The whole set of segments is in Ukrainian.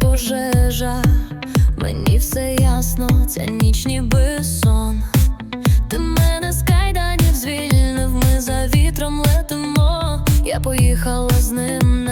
пожежа, мені все ясно, ця ніч ніби сон. Ти мене з кайданів звільнив, ми за вітром летимо. Я поїхала з ним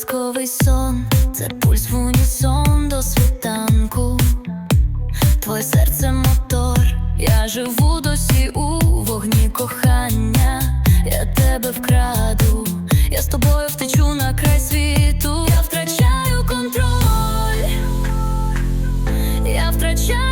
казковий сон, це пульс в унісон до світанку. Твоє серце мотор, я живу досі у вогні кохання. Я тебе вкраду, я з тобою втечу на край світу. Я втрачаю контроль, я втрачаю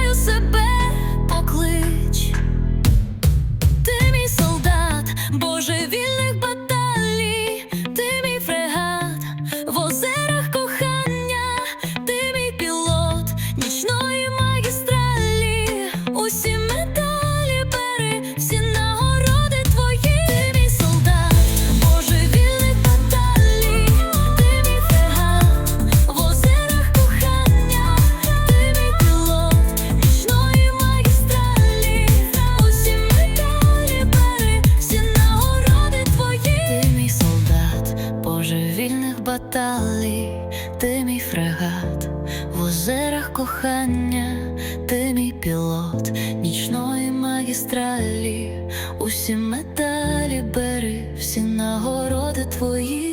баталій, ти мій фрегат, в озерах кохання, ти мій пілот, нічної магістралі, усі медалі бери, всі нагороди твої.